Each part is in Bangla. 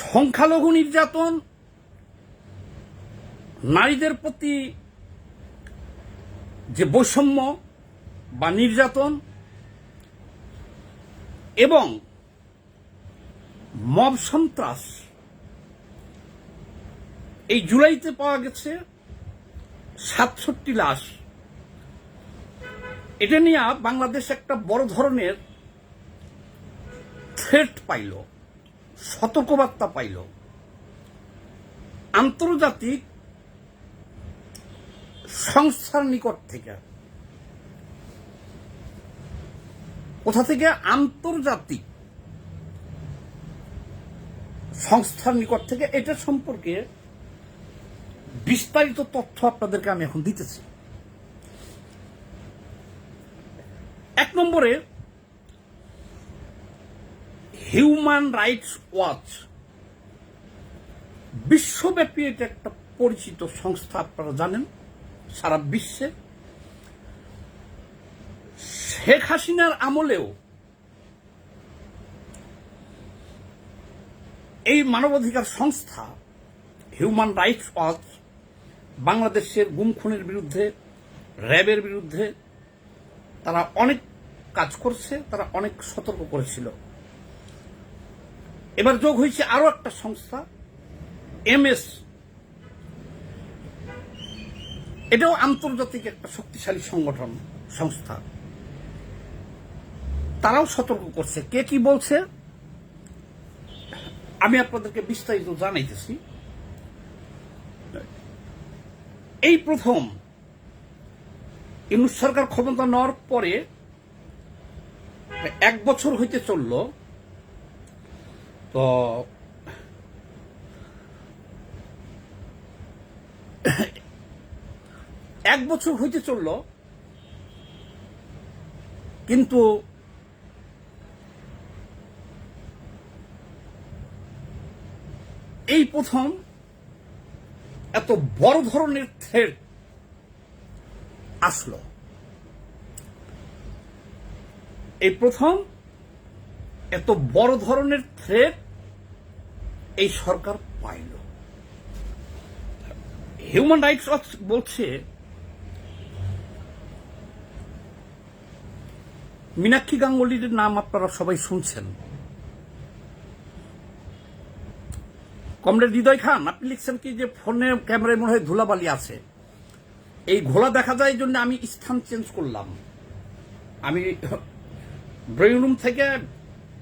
সংখ্যালঘু নির্যাতন নারীদের প্রতি যে বৈষম্য বা নির্যাতন এবং মব সন্ত্রাস, এই জুলাইতে পাওয়া গেছে সাতষট্টি লাশ। এটা নিয়ে বাংলাদেশ একটা বড় ধরনের থ্রেট পাইল। সতর্কবার্তা পাইল। আন্তর্জাতিক সংস্থার নিকট থেকে। কোথা থেকে? আন্তর্জাতিক সংস্থার নিকট থেকে। এটা সম্পর্কে বিস্তারিত তথ্য আপনাদেরকে আমি এখন দিতেছি। এক নম্বরে হিউম্যান রাইটস ওয়াচ বিশ্বব্যাপী এটা একটা পরিচিত সংস্থা আপনারা জানেন, সারা বিশ্বে। শেখ হাসিনার আমলেও এই মানবাধিকার সংস্থা হিউম্যান রাইটস ওয়াচ বাংলাদেশের গুম খুনের বিরুদ্ধে, র্যাবের বিরুদ্ধে তারা অনেক কাজ করছে, তারা অনেক সতর্ক করেছিল। এবার যোগ হয়েছে আরও একটা সংস্থা, এমএস। এটাও আন্তর্জাতিক একটা শক্তিশালী সংগঠন, সংস্থা। তারাও সতর্ক করছে। কে কি বলছে, আমি আপনাদেরকে বিস্তারিত জানাইতেছি। এই প্রথম, ইউনুস সরকার ক্ষমতা নেওয়ার পরে, এক বছর হইতে চলল তো এক বছর হইতে চলল, কিন্তু এই প্রথম এত বড় ধরনের থ্রেড আসলো। এই প্রথম এত বড় ধরনের থ্রেড এই সরকার পাইল হিউম্যান রাইটস ওয়াচ বলছে, মীনাক্ষী গাঙ্গুলির নাম আপনারা সবাই শুনছেন। কমরেড হৃদয় খান, আপনি লিখছেন কি যে ফোনে, ক্যামেরায় মনে হয় ধুলাবালি আছে। এই ঘোলা দেখা যায় জন্য আমি স্থান চেঞ্জ করলাম। আমি ড্রয়িং রুম থেকে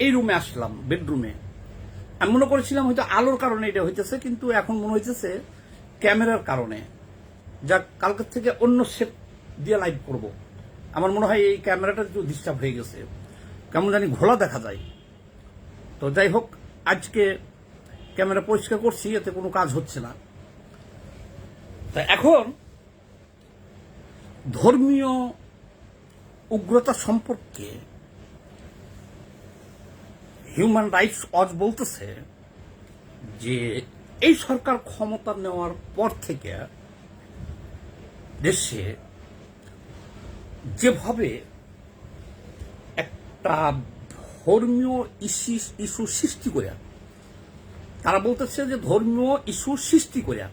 এই রুমে আসলাম বেডরুমে আমি মনে করেছিলাম হয়তো আলোর কারণে এটা হইতেছে, কিন্তু এখন মনে হইতেছে ক্যামেরার কারণে। যা কালকের থেকে অন্য সেট দিয়ে লাইভ করব। আমার মনে হয় এই ক্যামেরাটা একটু ডিস্টার্ব হয়ে গেছে। কেমন জানি ঘোলা দেখা যায়। তো যাই হোক, আজকে ক্যামেরা পরিষ্কার করছি, এতে কোনো কাজ হচ্ছে না। তা এখন ধর্মীয় উগ্রতা সম্পর্কে হিউম্যান রাইটস ওয়াচ বলতেছে যে এই সরকার ক্ষমতা নেওয়ার পর থেকে দেশে যেভাবে একটা ধর্মীয় ইস্যু সৃষ্টি করে, তারা বলতেছে যে ধর্মীয় ইস্যু সৃষ্টি করে।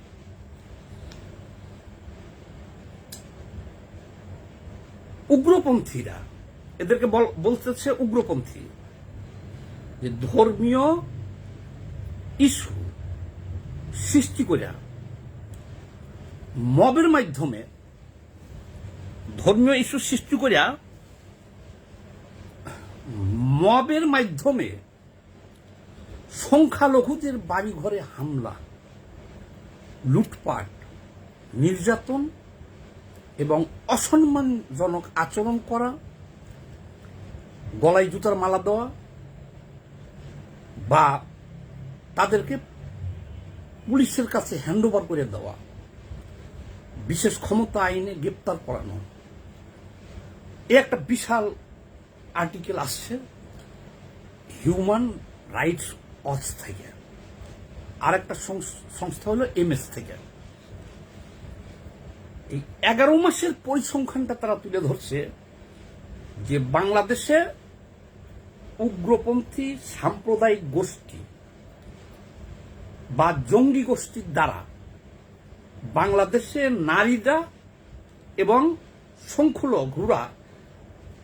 উগ্রপন্থীরা, এদেরকে বল- বলতেছে উগ্রপন্থী। যে ধর্মীয় ইস্যু সৃষ্টি করে মবের মাধ্যমে ধর্মীয় ইস্যু সৃষ্টি করিয়া মবের মাধ্যমে সংখ্যালঘুদের বাড়ি ঘরে হামলা, লুটপাট, নির্যাতন এবং অসম্মানজনক আচরণ করা, গলায় জুতার মালা দেওয়া বা তাদেরকে পুলিশের কাছে হ্যান্ডওভার করে দেওয়া, বিশেষ ক্ষমতা আইনে গ্রেপ্তার করানো, এ একটা বিশাল আর্টিকেল আসছে হিউম্যান রাইটস ওয়াচ থেকে। আর একটা সংস্থা হলো এমএস থেকে। এই এগারো মাসের পরিসংখ্যানটা তারা তুলে ধরছে যে বাংলাদেশে উগ্রপন্থী সাম্প্রদায়িক গোষ্ঠী বা জঙ্গি গোষ্ঠীর দ্বারা বাংলাদেশে নারীরা এবং সংখ্যালঘুরা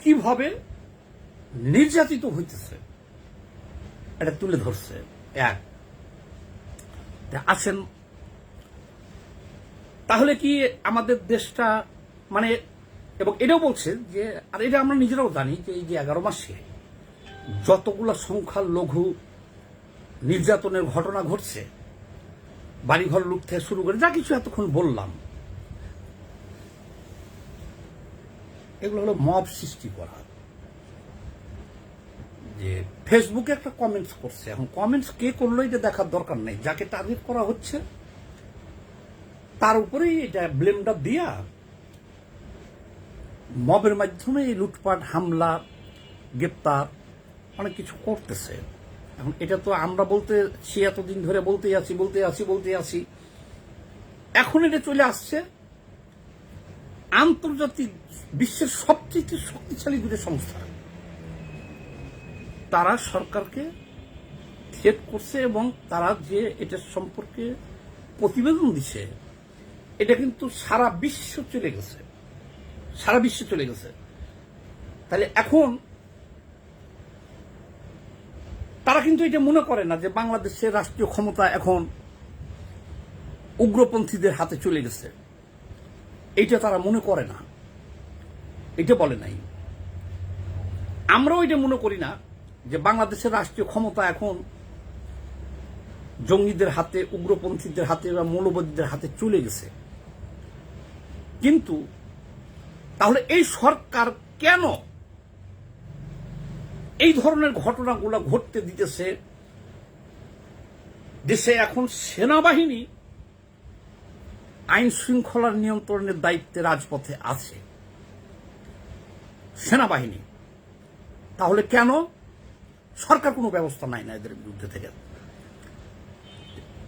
কীভাবে নির্যাতিত হইতেছে, এটা তুলে ধরছে। এক আসেন, তাহলে কি আমাদের দেশটা মানে এবং এটাও বলছে যে, আর এটা আমরা নিজেরাও জানি যে এই যে এগারো মাসে যতগুলো সংখ্যালঘু নির্যাতনের ঘটনা ঘটছে, বাড়িঘর লুট থেকে শুরু করে যা কিছু এতক্ষণ বললাম, এগুলো হলো মব সৃষ্টি করা। যে ফেসবুকে একটা কমেন্টস করছে, এখন কমেন্টস কে করল এটা দেখার দরকার নেই, যাকে টার্গেট করা হচ্ছে, তার উপরেই এটা ব্লেমটা দিয়া মবের মাধ্যমে এই লুটপাট, হামলা, গ্রেপ্তার অনেক কিছু করতেছে। এখন এটা তো আমরা বলতে, সে এতদিন ধরে বলতে আছি বলতে আছি বলতে আছি। এখন এটা চলে আসছে আন্তর্জাতিক বিশ্বের সবচেয়ে শক্তিশালী দুটো সংস্থা। তারা সরকারকে থ্রেট করছে এবং তারা যে এটা সম্পর্কে প্রতিবেদন দিছে, এটা কিন্তু সারা বিশ্ব চলে গেছে। সারা বিশ্ব চলে গেছে। তাহলে এখন তারা কিন্তু এটা মনে করে না যে বাংলাদেশের রাষ্ট্রীয় ক্ষমতা এখন উগ্রপন্থীদের হাতে চলে গেছে। এটা তারা মনে করে না। এটা বলে নাই। আমরাও এটা মনে করি না যে বাংলাদেশের রাষ্ট্রীয় ক্ষমতা এখন জঙ্গিদের হাতে, উগ্রপন্থীদের হাতে বা মৌলবাদীদের হাতে চলে গেছে। কিন্তু তাহলে এই সরকার কেন এই ধরনের ঘটনাগুলো ঘটতে দিতেছে। দেশে এখন সেনাবাহিনী আইন শৃঙ্খলার নিয়ন্ত্রণের দায়িত্বে রাজপথে আছে। সেনাবাহিনী, তাহলে কেন সরকার কোনো ব্যবস্থা নাই না এদের বিরুদ্ধে থেকে?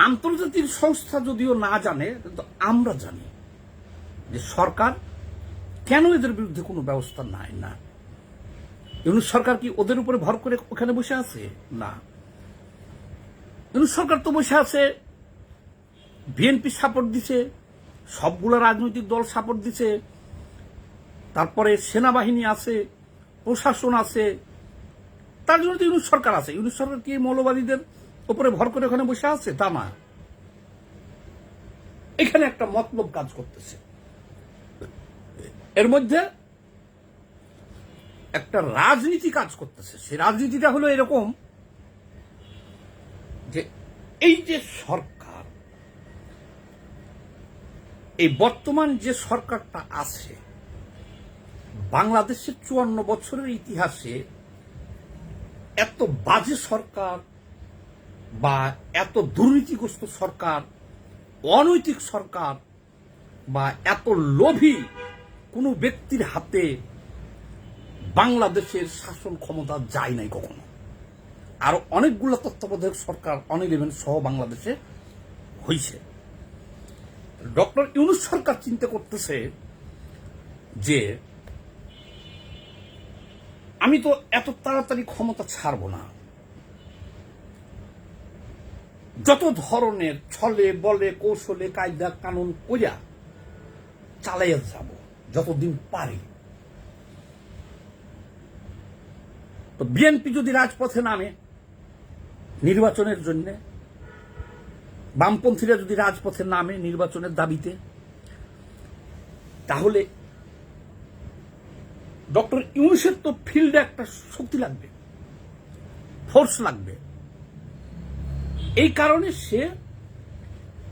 আন্তর্জাতিক সংস্থা যদিও না জানে, কিন্তু আমরা জানি যে সরকার কেন এদের বিরুদ্ধে কোনো ব্যবস্থা নাই না। ইউনুস সরকার কি ওদের উপরে ভর করে ওখানে বসে আছে? না। ইউনুস সরকার তো বসে আছে। বিএনপি সাপোর্ট দিছে, সবগুলো রাজনৈতিক দল সাপোর্ট দিছে, তারপরে সেনাবাহিনী আছে, প্রশাসন আছে, তার জন্য তো ইউনুস সরকার আছে। ইউনুস সরকার কি মৌলবাদীদের উপরে ভর করে ওখানে বসে আছে? তা না। এখানে একটা মতলব কাজ করতেছে। এর মধ্যে একটা রাজনীতি কাজ করতেছে। সে রাজনীতিটা হলো এরকম যে এই যে সরকার, এই বর্তমান যে সরকারটা আছে, বাংলাদেশের চুয়ান্ন বছরের ইতিহাসে এত বাজে সরকার বা এত দুর্নীতিগ্রস্ত সরকার, অনৈতিক সরকার বা এত লোভী কোনো ব্যক্তির হাতে বাংলাদেশের শাসন ক্ষমতা যায় নাই কখনো। আরও অনেকগুলো তত্ত্বাবধায়ক সরকার অন ইলেভেন সহ বাংলাদেশে হয়েছে ডক্টর ইউনুস সরকার চিন্তা করতেছে যে, আমি তো এত তাড়াতাড়ি ক্ষমতা ছাড়ব না। যত ধরনের ছলে, বলে, কৌশলে, কায়দা, কানুন কইরা চালাইয়া যাব, যতদিন পারি। তো বিএনপি যদি রাজপথে নামে নির্বাচনের জন্য, বামপন্থীরা যদি রাজপথে নামে নির্বাচনের দাবিতে, তাহলে ডক্টর ইউনুসের তো ফিল্ডে একটা শক্তি লাগবে, ফোর্স লাগবে। এই কারণে সে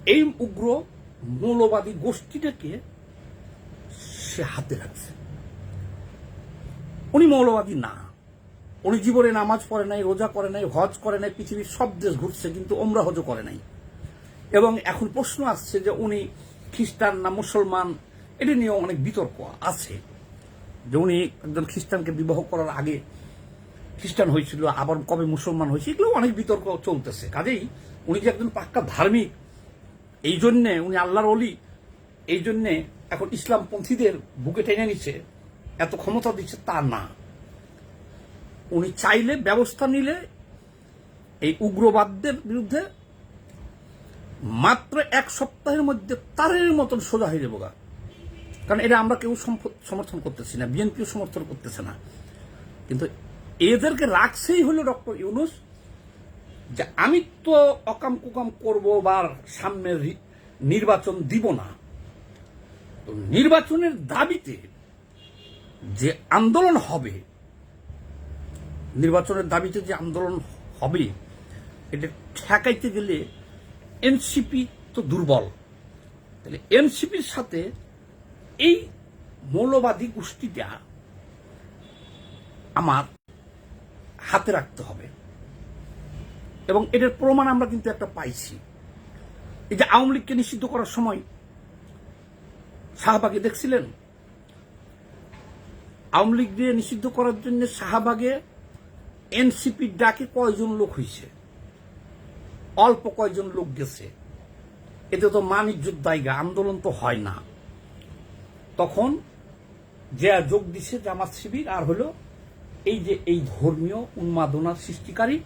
এই উগ্র মৌলবাদী গোষ্ঠীটাকে সে হাতে রাখছে। উনি মৌলবাদী না। উনি জীবনে নামাজ পড়ে নাই, রোজা করে নাই, হজ করে নাই, পৃথিবীর সব দেশ ঘুরছে, কিন্তু ওমরা হজও করে নাই। এবং এখন প্রশ্ন আসছে যে উনি খ্রিস্টান না মুসলমান, এটা নিয়ে অনেক বিতর্ক আছে। যে উনি একজন খ্রিস্টানকে বিবাহ করার আগে খ্রিস্টান হয়েছিল, আবার কবে মুসলমান হয়েছে, এগুলো অনেক বিতর্ক চলতেছে। কাজেই উনি যে একজন পাক্কা ধার্মিক, এই জন্যে উনি আল্লাহর অলি এই জন্যে এখন ইসলামপন্থীদের বুকে টেনে নিচ্ছে এত ক্ষমতা দিচ্ছে তা না। উনি চাইলে ব্যবস্থা নিলে এই উগ্রবাদদের বিরুদ্ধে মাত্র এক সপ্তাহের মধ্যে তারের মতন সোজা হয়ে যাব। কারণ এটা আমরা কেউ সমর্থন করতেছি না, বিএনপিও সমর্থন করতেছে না কিন্তু এদেরকে রাখছেই হলো ডক্টর ইউনুস যে আমি তো অকাম কুকাম করব বা সামনে নির্বাচন দিব না তো নির্বাচনের দাবিতে যে আন্দোলন হবে নির্বাচনের দাবিতে যে আন্দোলন হবে, এটা ঠেকাইতে গেলে এনসিপি তো দুর্বল। তাহলে এনসিপির সাথে এই মৌলবাদী গোষ্ঠীটা আমার হাতে রাখতে হবে। এবং এটার প্রমাণ আমরা কিন্তু একটা পাইছি। এই যে আওয়ামী লীগকে নিষিদ্ধ করার সময় শাহবাগে দেখছিলেন? আওয়ামী লীগ দিয়ে নিষিদ্ধ করার জন্য শাহবাগে এনসিপির ডাকে কয়জন লোক হয়েছে অল্প কয়জন লোক গেছে। এতে তো মানিজ্যের দায়গা, আন্দোলন তো হয় না। তখন যে যোগ দিছে জামাত শিবির, আর হলো এই যে এই ধর্মীয় উন্মাদনার সৃষ্টিকারী,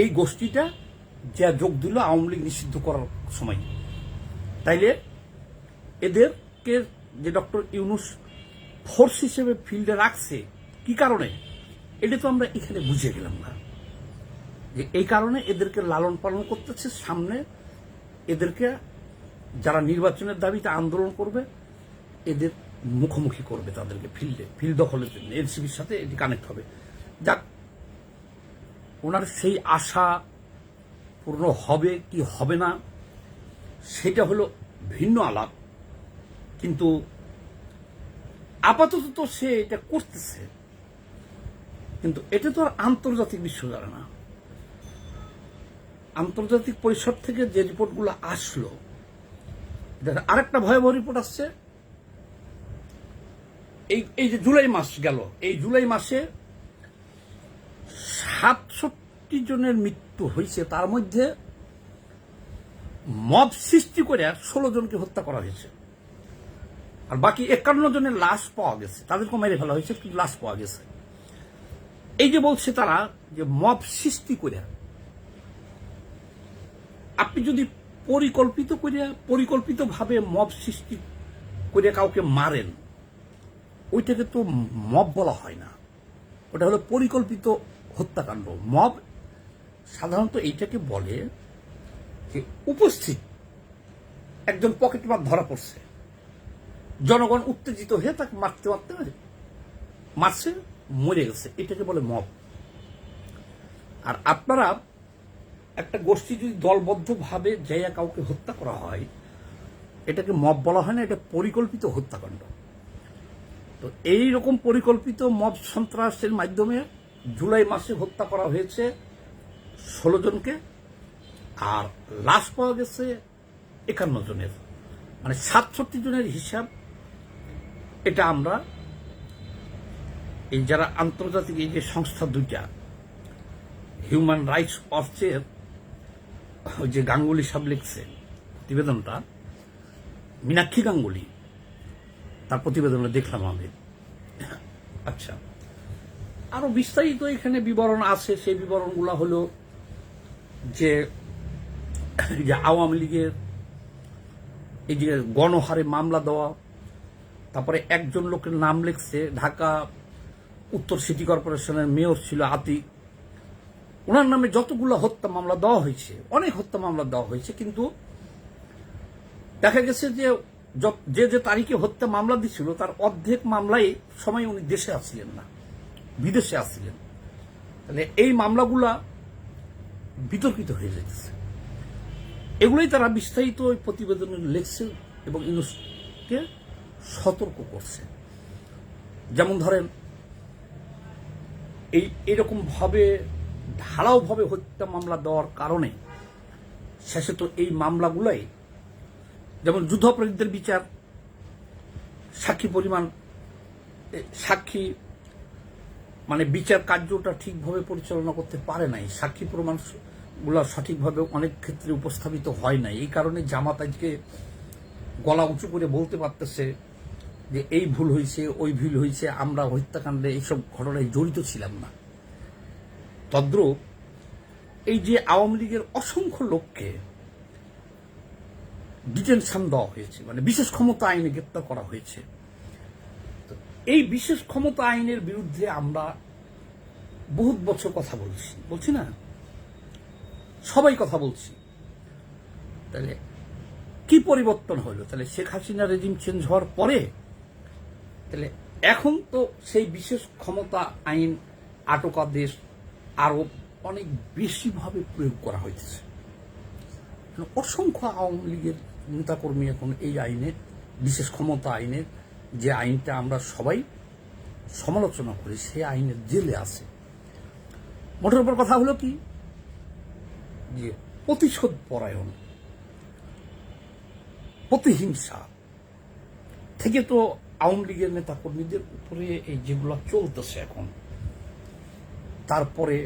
এই গোষ্ঠীটা যে যোগ দিল আওয়ামী লীগ নিষিদ্ধ করার সময়। তাইলে এদেরকে যে ডক্টর ইউনুস ফোর্স হিসেবে ফিল্ডে রাখছে, কি কারণে? এটা তো আমরা এখানে বুঝে গেলাম না। যে এই কারণে এদেরকে লালন পালন করতেছে সামনে। এদেরকে যারা নির্বাচনের দাবিতে আন্দোলন করবে, এদের মুখোমুখি করবে তাদেরকে ফিল্ডে, ফিল্ড দখলের জন্য। এনসিবির সাথে এটি কানেক্ট হবে। যাক, ওনার সেই আশা পূর্ণ হবে কি হবে না, সেটা হলো ভিন্ন আলাপ। কিন্তু আপাতত তো সে এটা করতেছে। কিন্তু এটা তো আর আন্তর্জাতিক বিশ্ব জানে না। আন্তর্জাতিক পরিষদ থেকে যে রিপোর্টগুলো আসলো আরেকটা ভয়াবহ রিপোর্ট আসছে। এই এই যে জুলাই মাস গেল, এই জুলাই মাসে সাতষট্টি জনের মৃত্যু হয়েছে। তার মধ্যে মব সৃষ্টি করে ষোলো জনকে হত্যা করা হয়েছে। আর বাকি একান্ন জনের লাশ পাওয়া গেছে। তাদেরকে মেরে ফেলা হয়েছে, কিন্তু লাশ পাওয়া গেছে। এই যে বলছে তারা যে মব সৃষ্টি করে আপনি যদি পরিকল্পিত করে পরিকল্পিতভাবে মব সৃষ্টি করে কাউকে মারেন, ওইটাকে তো মব বলা হয় না। ওটা হলো পরিকল্পিত হত্যাকাণ্ড। মব সাধারণত এইটাকে বলে যে উপস্থিত, একজন পকেটমার ধরা পড়ছে। জনগণ উত্তেজিত হয়ে তাকে মারতে মারতে মারছে। মরে গেছে। এটাকে বলে মব। আর আপনারা একটা গোষ্ঠী যদি দলবদ্ধভাবে যাইয়া কাউকে হত্যা করা হয়, এটাকে মব বলা হয় না, এটা পরিকল্পিত হত্যাকাণ্ড। তো এই রকম পরিকল্পিত মব সন্ত্রাসের মাধ্যমে জুলাই মাসে হত্যা করা হয়েছে ষোলো জনকে, আর লাশ পাওয়া গেছে একান্ন জনের। মানে সাতষট্টি জনের হিসাব, এটা আমরা এই যারা আন্তর্জাতিক এই যে সংস্থা দুইটা হিউম্যান রাইটস ওয়াচের ওই যে গাঙ্গুলি সব লিখছে, প্রতিবেদনটা, মীনাক্ষী গাঙ্গুলি, তার প্রতিবেদনটা দেখলাম আমি। আচ্ছা আরও বিস্তারিত এখানে বিবরণ আছে, সেই বিবরণগুলো হলো যে যে আওয়ামী লীগের, এই যে গণহারে মামলা দেওয়া, তারপরে একজন লোকের নাম লিখছে, ঢাকা উত্তর সিটি কর্পোরেশনের মেয়র ছিল আতিক ওনার নামে যতগুলো হত্যা মামলা দেওয়া হয়েছে, অনেক হত্যা মামলা দেওয়া হয়েছে, কিন্তু দেখা গেছে যে যে যে তারিখে হত্যা মামলা দিছিল, তার অর্ধেক মামলায় সময় উনি দেশে আসছিলেন না, বিদেশে আসছিলেন। তাহলে এই মামলাগুলা বিতর্কিত হয়ে যাচ্ছে এগুলোই তারা বিস্তারিত ওই প্রতিবেদনে লিখছে এবং ইউনুসকে সতর্ক করছে। যেমন ধরেন এই, এরকম ভাবে ঢালাও ভাবে হত্যা মামলা দেওয়ার কারণে শেষে তো এই মামলাগুলোই, যেমন যুদ্ধাপরাধীদের বিচার, সাক্ষী পরিমাণ সাক্ষী মানে বিচার কার্যটা ঠিকভাবে পরিচালনা করতে পারে নাই, সাক্ষী প্রমাণগুলা সঠিকভাবে অনেক ক্ষেত্রে উপস্থাপিত হয় নাই, এই কারণে জামাত আজকে গলা উঁচু করে বলতে পারতেছে যে এই ভুল হয়েছে ওই ভুল হয়েছে আমরা হত্যাকাণ্ডে এইসব ঘটনায় জড়িত ছিলাম না। তদ্রূপ এই যে আওয়ামী লীগের অসংখ্য লোককে ডিটেনশন দেওয়া হয়েছে মানে বিশেষ ক্ষমতা আইনে গ্রেপ্তার করা হয়েছে। এই বিশেষ ক্ষমতা আইনের বিরুদ্ধে আমরা বহুত বছর কথা বলছি বলছি না? সবাই কথা বলছি। তাহলে কি পরিবর্তন হলো? তাহলে শেখ হাসিনা রেজিম চেঞ্জ হওয়ার পরে তাহলে এখন তো সেই বিশেষ ক্ষমতা, আইন, আটকাদেশ আরও অনেক বেশিভাবে প্রয়োগ করা হয়েছে অসংখ্য আওয়ামী লীগের নেতাকর্মী এখন এই আইনের, বিশেষ ক্ষমতা আইনের, যে আইনটা আমরা সবাই সমালোচনা করি, সেই আইনের জেলে আছে। মোটের উপর কথা হলো কি? যে প্রতিশোধ পরায়ণ, প্রতিহিংসা, থেকে তো আওয়ামী লীগের নেতা কর্মীদের উপরে এই যেগুলো চলতেছে এখন, তারপরে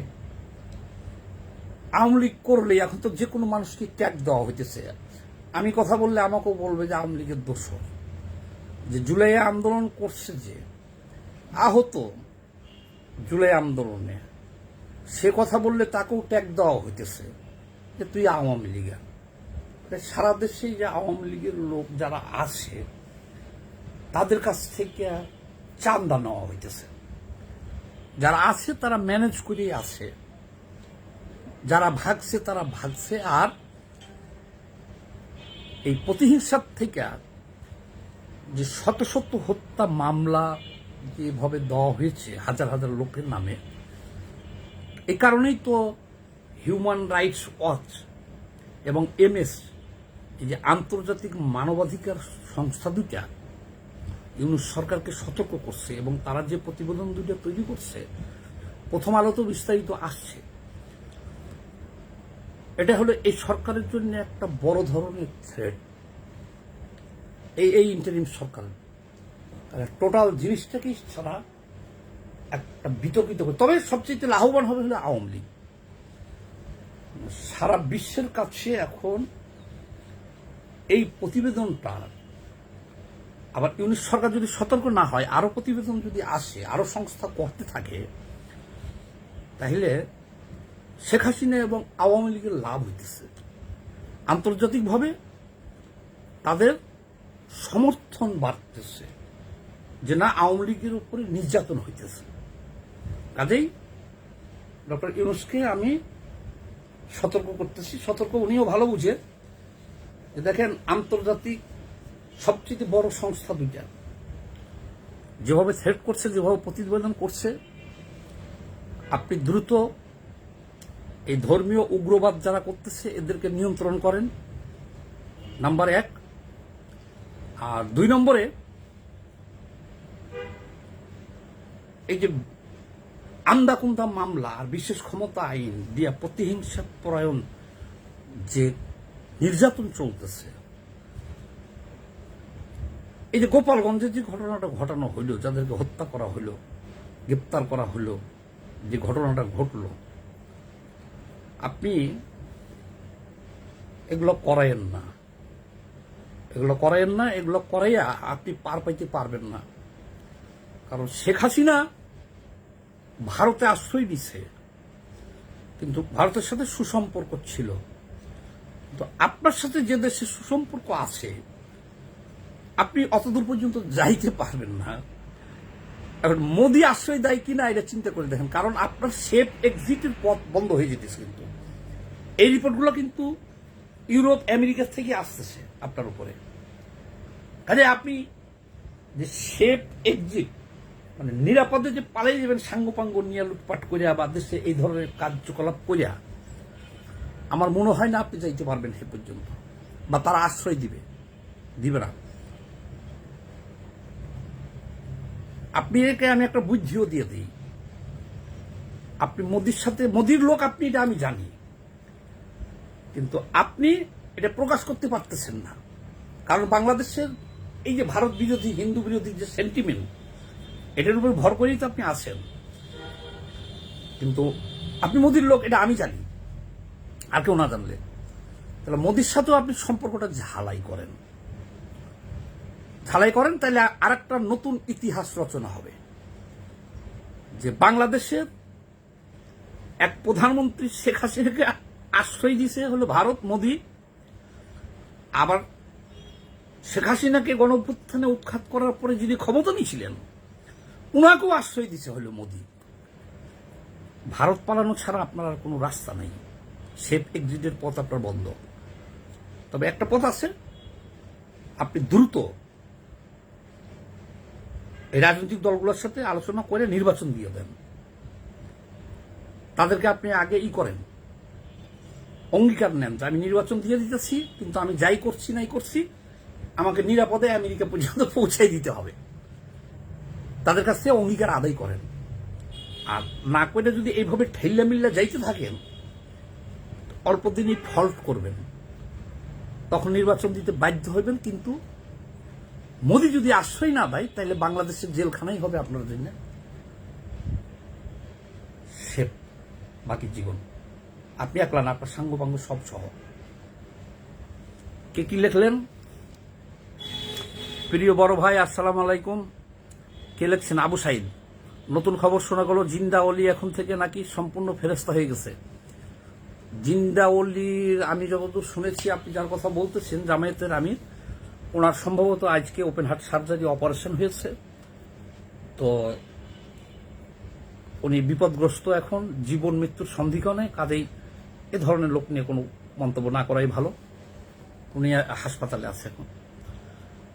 আওয়ামী লীগ করলে এখন তো যে কোনো মানুষকে ট্যাগ দেওয়া হইতেছে। আমি কথা বললে আমাকেও বলবে যে আওয়ামী লীগের দোষ যে জুলাই আন্দোলন করছে যে, আহত জুলাই আন্দোলনে, সে কথা বললে তাকেও ট্যাগ দেওয়া হইতেছে যে তুই আওয়ামী লীগের। সারা দেশে যে আওয়ামী লীগের লোক যারা আছে তাদের কাছ থেকে চান্দা নেওয়া হইতেছে। যারা আছে, তারা ম্যানেজ করেই আছে। যারা ভাগছে, তারা ভাগছে। আর এই প্রতিহিংসার থেকে যে শত শত হত্যা মামলা যেভাবে দেওয়া হয়েছে, হাজার হাজার লোকের নামে এই কারণেই তো হিউম্যান রাইটস ওয়াচ এবং এমএস এই যে আন্তর্জাতিক মানবাধিকার সংস্থা দুইটা ইউনুস সরকারকে সতর্ক করছে এবং তারা যে প্রতিবেদন দুইটা তৈরি করছে, প্রথম আলো তো বিস্তারিত আসছে। এটা হলো এই সরকারের জন্য একটা বড় ধরনের থ্রেড এই এই ইন্টারিম সরকার টোটাল জিনিসটাকেই ছাড়া একটা বিতর্কিত করে তবে সবচেয়ে লাভবান হবে হলো আওয়ামী লীগ। সারা বিশ্বের কাছে এখন এই প্রতিবেদনটা আবার ইউনিট সরকার যদি সতর্ক না হয়, আরও প্রতিবেদন যদি আসে, আরও সংস্থা করতে থাকে, তাহলে শেখ হাসিনা এবং আওয়ামী লীগের লাভ হইতেছে। আন্তর্জাতিকভাবে তাদের সমর্থন বাড়তেছে যে না, আওয়ামী লীগের উপরে নির্যাতন হইতেছে। কাজেই ডক্টর ইউনুসকে আমি সতর্ক করতেছি। সতর্ক উনিও ভালো বুঝে। যে দেখেন, আন্তর্জাতিক সবচেয়ে বড় সংস্থা দুইটা। যেভাবে থ্রেট করছে, যেভাবে প্রতিবেদন করছে, আপনি দ্রুত এই ধর্মীয় উগ্রবাদ যারা করতেছে, এদেরকে নিয়ন্ত্রণ করেন। নাম্বার এক। আর দুই নম্বরে, এই যে আন্দাকুন্দা মামলা আর বিশেষ ক্ষমতা আইন দিয়া প্রতিহিংসা পরায়ণ যে নির্যাতন চলতেছে এই যে গোপালগঞ্জে যে ঘটনাটা ঘটানো হইল, যাদেরকে হত্যা করা হইল, গ্রেপ্তার করা হইল, যে ঘটনাটা ঘটল, আপনি এগুলো করায়েন না। এগুলো করায়েন না, এগুলো করাইয়া আপনি পার পাইতে পারবেন না। কারণ শেখ হাসিনা ভারতে আশ্রয় দিছে, কিন্তু ভারতের সাথে সুসম্পর্ক ছিল। তো আপনার সাথে যে দেশে সুসম্পর্ক আছে আপনি অতদূর পর্যন্ত যাইতে পারবেন না। এখন মোদি আশ্রয় দেয় কিনা এটা চিন্তা করে দেখেন, কারণ আপনার সেফ এক্সিটের পথ বন্ধ হয়ে যেতেছে কিন্তু। এই রিপোর্টগুলো কিন্তু ইউরোপ, আমেরিকা থেকে আসতেছে আপনার উপরে। কাজে আপনি যে সেফ এক্সিট মানে নিরাপদে যে পালাই যাবেন সাঙ্গপাঙ্গ নিয়ে লুটপাট করিয়া বা দেশে এই ধরনের কার্যকলাপ করিয়া, আমার মনে হয় না আপনি যাইতে পারবেন সে পর্যন্ত। বা তারা আশ্রয় দিবে দিবে না। আপনি একে আমি একটা বুদ্ধিও দিয়ে দিই। আপনি মোদির সাথে, মোদির লোক আপনি, এটা আমি জানি। কিন্তু আপনি এটা প্রকাশ করতে পারতেছেন না। কারণ বাংলাদেশের এই যে ভারত বিরোধী, হিন্দু বিরোধী যে সেন্টিমেন্ট এটার উপর ভর করেই তো আপনি আছেন। কিন্তু আপনি মোদির লোক, এটা আমি জানি। আর কেউ না জানলে। তাহলে মোদির সাথেও আপনি সম্পর্কটা ঝালাই করেন। ঝালাই করেন তাহলে আর একটা নতুন ইতিহাস রচনা হবে। যে বাংলাদেশের এক প্রধানমন্ত্রী শেখ হাসিনাকে আশ্রয় দিছে হলো ভারত, মোদি। আবার শেখ হাসিনাকে গণঅভ্যুত্থানে উৎখাত করার পরে যিনি ক্ষমতা নিয়েছিলেন উনাকেও আশ্রয় দিছে হলো মোদী। ভারত পালানো ছাড়া আপনার আর কোনো রাস্তা নেই। সেফ এক্সিটের পথ আপনার বন্ধ। তবে একটা পথ আছে, আপনি দ্রুত রাজনৈতিক দলগুলোর সাথে আলোচনা করে নির্বাচন দিয়ে দেন। তাদেরকে আপনি আগে ই করেন। অঙ্গীকার নেন যে, আমি নির্বাচন দিয়ে দিতেছি, কিন্তু আমি যাই করছি নাই করছি, আমাকে নিরাপদে আমেরিকা পর্যন্ত পৌঁছাই দিতে হবে। তাদের কাছ থেকে অঙ্গীকার আদায় করেন। আর না করে যদি এইভাবে ঠেল্লা মিল্লা যাইতে থাকেন, অল্প দিনই ফল্ট করবেন। তখন নির্বাচন দিতে বাধ্য হইবেন, কিন্তু মোদি যদি আশ্রয় না দেয় তাহলে বাংলাদেশের জেলখানাই হবে আপনার জন্য। সে বাকি জীবন। আপনি একলা না, আপনার সাঙ্গ পাঙ্গ সব সহ। কে কি লিখলেন? প্রিয় বড় ভাই, আসসালাম আলাইকুম। কে লিখছেন? আবু সাইদ। নতুন খবর শোনা গেল, জিন্দা অলি এখন থেকে নাকি সম্পূর্ণ ফেরস্তা হয়ে গেছে। জিন্দা অলির, আমি যতদূর শুনেছি, আপনি যার কথা বলতেছেন, জামায়াতের আমির ওনার সম্ভবত আজকে ওপেন হার্ট সার্জারি অপারেশন হয়েছে। তো উনি বিপদগ্রস্ত এখন, জীবন, মৃত্যুর সন্ধিক্ষণে কাজেই এ ধরনের লোক নিয়ে কোনো মন্তব্য না করাই ভালো। উনি হাসপাতালে আছে এখন।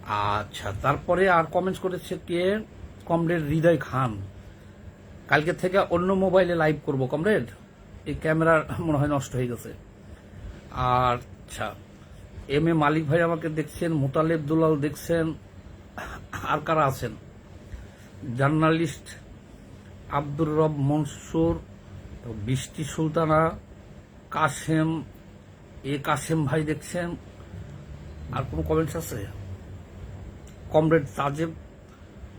আচ্ছা তারপরে আর কমেন্টস করেছে কে? কমরেড হৃদয় খান। কালকে থেকে অন্য মোবাইলে লাইভ করব কমরেড। এই ক্যামেরা মনে হয় নষ্ট হয়ে গেছে। আচ্ছা। এম এ মালিক ভাই আমাকে দেখছেন, মোতালেব দুলাল দেখছেন, আর কারা আছেন? জার্নালিস্ট আব্দুর রব মনসুর, বৃষ্টি সুলতানা কাসেম এ কাসেম ভাই দেখছেন, আর কোনো কমেন্টস আছে? কমরেড তাজেব,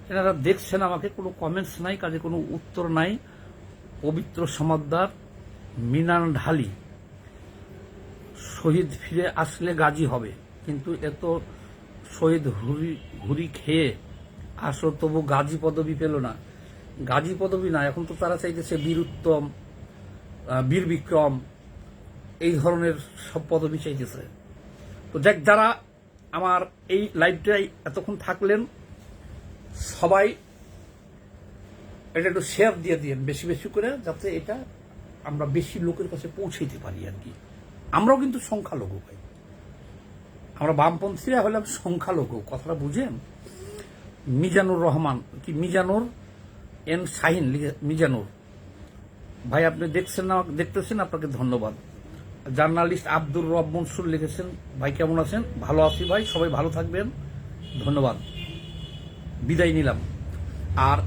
এনারা দেখছেন আমাকে, কোনো কমেন্টস নাই, কাজে কোনো উত্তর নাই। পবিত্র সমাদ্দার মিনান ঢালি। শহীদ ফিরে আসলে গাজী হবে। কিন্তু এত শহীদ হুরি ঘুরি খেয়ে আসো তবু গাজী পদবি পেল না। গাজী পদবি না, এখন তো তারা চাইতেছে বীর উত্তম বীর বিক্রম, এই ধরনের সব পদবি চাইতেছে। তো দেখ যারা আমার এই লাইভটাই এতক্ষণ থাকলেন, সবাই এটা একটু শেয়ার দিয়ে দিন বেশি বেশি করে, যাতে এটা আমরা বেশি লোকের কাছে পৌঁছাইতে পারি আর কি। আমরাও কিন্তু সংখ্যালঘু ভাই। আমরা বামপন্থীরা হলাম সংখ্যালঘু, কথাটা বুঝেন? মিজানুর রহমান, কি মিজানুর? এন শাহিন মিজানুর। ভাই, আপনি দেখছেন না, দেখতেছেন? আপনাকে ধন্যবাদ। জার্নালিস্ট আব্দুর রব মনসুর লিখেছেন। ভাই, কেমন আছেন? ভালো আছি ভাই, সবাই ভালো থাকবেন। ধন্যবাদ। বিদায় নিলাম। আর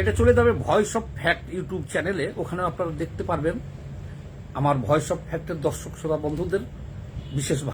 এটা চলে যাবে ভয়েস অফ ফ্যাক্ট ইউটিউব চ্যানেলে ওখানে আপনারা দেখতে পারবেন। আমার ভয়েস অফ ফ্যাক্টের দর্শক শ্রোতা বন্ধুদের বিশেষ